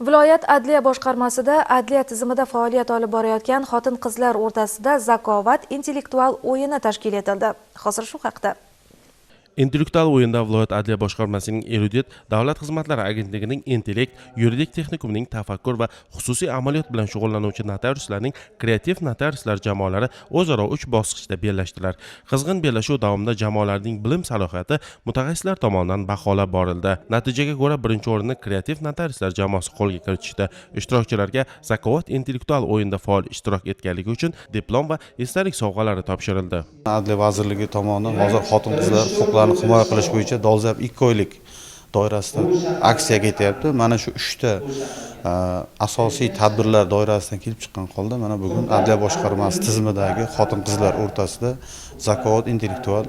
Viloyat adliya boshqarmasida adliya tizimida faoliyat olib borayotgan xotin-qizlar o'rtasida zakovat intellektual o'yini tashkil etildi. Hozir shu haqda. Intellektual o'yinda viloyat adliya boshqarmasining erudit davlat xizmatlari agentligining intellekt yuridik texnikumining tafakkur va xususiy amaliyot bilan shug'ullanuvchi notariuslarning kreativ notariuslar jamoalari o'zaro uch bosqichda bellashdilar. Qizg'in bellashuv davomida jamoalarning bilim salohiyati mutaxassislar tomonidan baholab borildi. Natijaga ko'ra birinchi o'rinni kreativ notariuslar jamoasi qo'lga kiritishdi. Ishtirokchilarga zakovat intellektual o'yinda faol ishtirok etganligi uchun diplom va esdalik sovg'alari topshirildi. Adliya vazirligi tomonidan hozir xotin qizlar huquqlari huquqlarini himoya qilish bo'yicha dolzarb ikki oylik doirasida aksiya ketyapti mana shu uchta e, asosiy tadbirlar doirasidan kelib chiqqan holda mana bugun adliya boshqarmasi tizimidagi xotin qizlar o'rtasida zakovat intellektual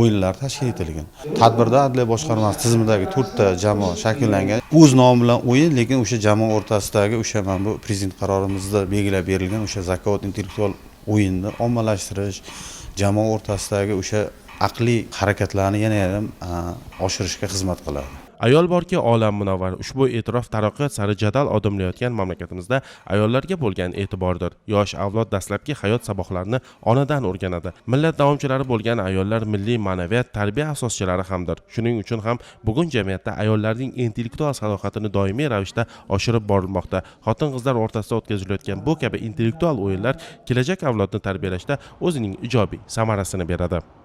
o'yinlar tashkil etilgan. Tadbirda adliya boshqarmasi tizimidagi to'rtta jamoa shakllangan. O'z nomi bilan o'yin lekin o'sha jamoa o'rtasidagi o'sha mana bu prezident qarorimizda belgilab berilgan o'sha zakovat intellektual o'yinni ommalashtirish jamoa o'rtasidagi o'sha aqliy harakatlarni yana ham oshirishga xizmat qiladi. Ayol borki olam munavvar ushbu e'tirof taraqqiyot sari jadal odimlayotgan mamlakatimizda ayollarga bo'lgan e'tibordir. Yosh avlod dastlabki hayot saboqlarini onadan o'rganadi. Millat davomchilari bo'lgan ayollar milliy ma'naviyat tarbiya asoschilari hamdir. Shuning uchun ham bugun jamiyatda ayollarning intellektual salohiyatini doimiy ravishda oshirib borilmoqda. Xotin qizlar o'rtasida o'tkazilayotgan bu kabi intellektual o'yinlar kelajak avlodni tarbiyalashda o'zining ijobiy samarasini beradi.